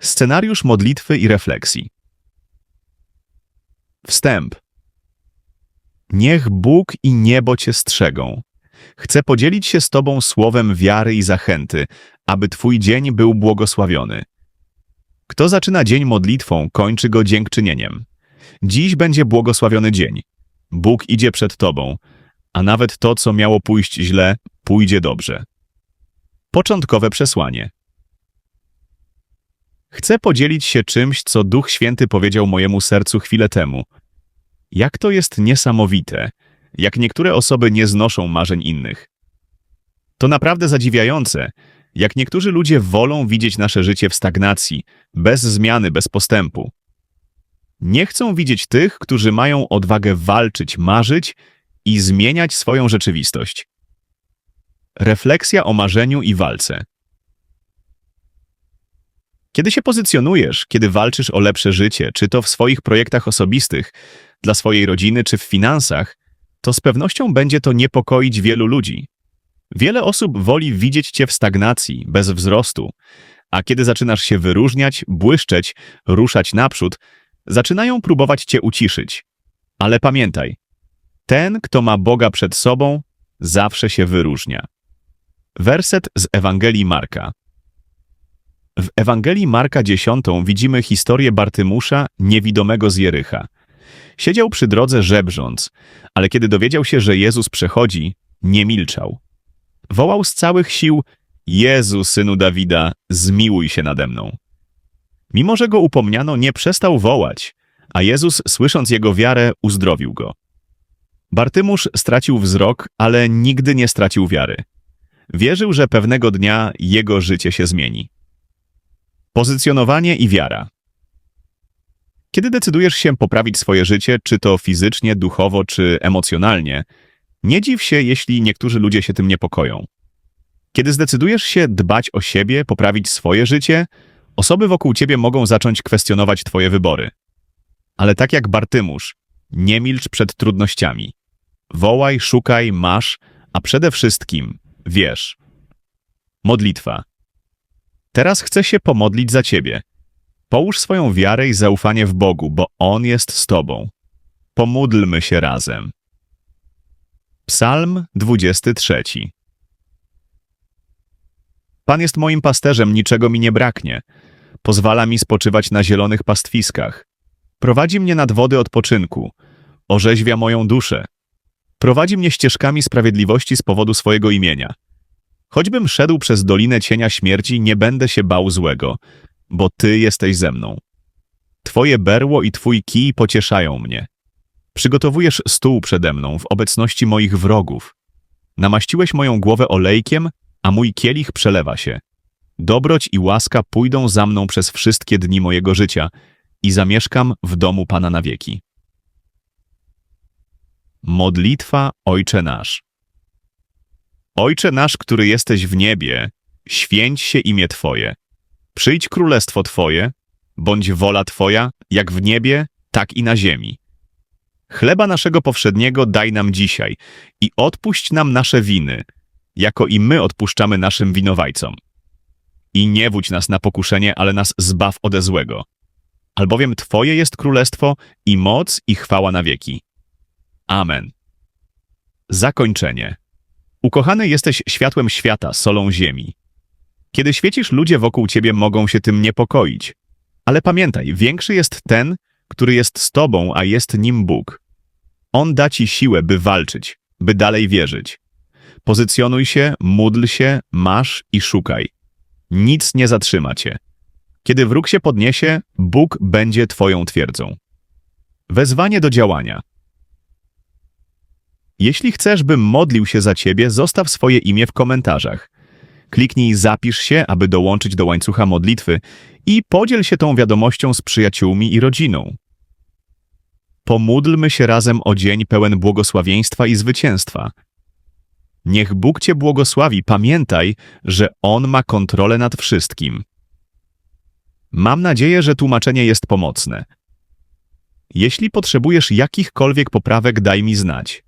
Scenariusz modlitwy i refleksji. Wstęp. Niech Bóg i niebo Cię strzegą. Chcę podzielić się z Tobą słowem wiary i zachęty, aby Twój dzień był błogosławiony. Kto zaczyna dzień modlitwą, kończy go dziękczynieniem. Dziś będzie błogosławiony dzień. Bóg idzie przed Tobą, a nawet to, co miało pójść źle, pójdzie dobrze. Początkowe przesłanie. Chcę podzielić się czymś, co Duch Święty powiedział mojemu sercu chwilę temu. Jak to jest niesamowite, jak niektóre osoby nie znoszą marzeń innych. To naprawdę zadziwiające, jak niektórzy ludzie wolą widzieć nasze życie w stagnacji, bez zmiany, bez postępu. Nie chcą widzieć tych, którzy mają odwagę walczyć, marzyć i zmieniać swoją rzeczywistość. Refleksja o marzeniu i walce. Kiedy się pozycjonujesz, kiedy walczysz o lepsze życie, czy to w swoich projektach osobistych, dla swojej rodziny, czy w finansach, to z pewnością będzie to niepokoić wielu ludzi. Wiele osób woli widzieć cię w stagnacji, bez wzrostu, a kiedy zaczynasz się wyróżniać, błyszczeć, ruszać naprzód, zaczynają próbować cię uciszyć. Ale pamiętaj, ten, kto ma Boga przed sobą, zawsze się wyróżnia. Werset z Ewangelii Marka. W Ewangelii Marka 10 widzimy historię Bartymusza, niewidomego z Jericha. Siedział przy drodze żebrząc, ale kiedy dowiedział się, że Jezus przechodzi, nie milczał. Wołał z całych sił: Jezu, synu Dawida, zmiłuj się nade mną. Mimo, że go upomniano, nie przestał wołać, a Jezus, słysząc jego wiarę, uzdrowił go. Bartymusz stracił wzrok, ale nigdy nie stracił wiary. Wierzył, że pewnego dnia jego życie się zmieni. Pozycjonowanie i wiara. Kiedy decydujesz się poprawić swoje życie, czy to fizycznie, duchowo, czy emocjonalnie, nie dziw się, jeśli niektórzy ludzie się tym niepokoją. Kiedy zdecydujesz się dbać o siebie, poprawić swoje życie, osoby wokół ciebie mogą zacząć kwestionować twoje wybory. Ale tak jak Bartymusz, nie milcz przed trudnościami. Wołaj, szukaj, masz, a przede wszystkim wierz. Modlitwa. Teraz chcę się pomodlić za ciebie. Połóż swoją wiarę i zaufanie w Bogu, bo On jest z tobą. Pomódlmy się razem. Psalm 23 Pan jest moim pasterzem, niczego mi nie braknie. Pozwala mi spoczywać na zielonych pastwiskach. Prowadzi mnie nad wody odpoczynku. Orzeźwia moją duszę. Prowadzi mnie ścieżkami sprawiedliwości z powodu swojego imienia. Choćbym szedł przez dolinę cienia śmierci, nie będę się bał złego, bo Ty jesteś ze mną. Twoje berło i Twój kij pocieszają mnie. Przygotowujesz stół przede mną w obecności moich wrogów. Namaściłeś moją głowę olejkiem, a mój kielich przelewa się. Dobroć i łaska pójdą za mną przez wszystkie dni mojego życia i zamieszkam w domu Pana na wieki. Modlitwa Ojcze Nasz Ojcze nasz, który jesteś w niebie, święć się imię Twoje. Przyjdź królestwo Twoje, bądź wola Twoja, jak w niebie, tak i na ziemi. Chleba naszego powszedniego daj nam dzisiaj i odpuść nam nasze winy, jako i my odpuszczamy naszym winowajcom. I nie wódź nas na pokuszenie, ale nas zbaw ode złego. Albowiem Twoje jest królestwo i moc i chwała na wieki. Amen. Zakończenie. Ukochany jesteś światłem świata, solą ziemi. Kiedy świecisz, ludzie wokół ciebie mogą się tym niepokoić. Ale pamiętaj, większy jest ten, który jest z tobą, a jest nim Bóg. On da ci siłę, by walczyć, by dalej wierzyć. Pozycjonuj się, módl się, masz i szukaj. Nic nie zatrzyma cię. Kiedy wróg się podniesie, Bóg będzie twoją twierdzą. Wezwanie do działania. Jeśli chcesz, bym modlił się za ciebie, zostaw swoje imię w komentarzach. Kliknij zapisz się, aby dołączyć do łańcucha modlitwy i podziel się tą wiadomością z przyjaciółmi i rodziną. Pomódlmy się razem o dzień pełen błogosławieństwa i zwycięstwa. Niech Bóg Cię błogosławi. Pamiętaj, że On ma kontrolę nad wszystkim. Mam nadzieję, że tłumaczenie jest pomocne. Jeśli potrzebujesz jakichkolwiek poprawek, daj mi znać.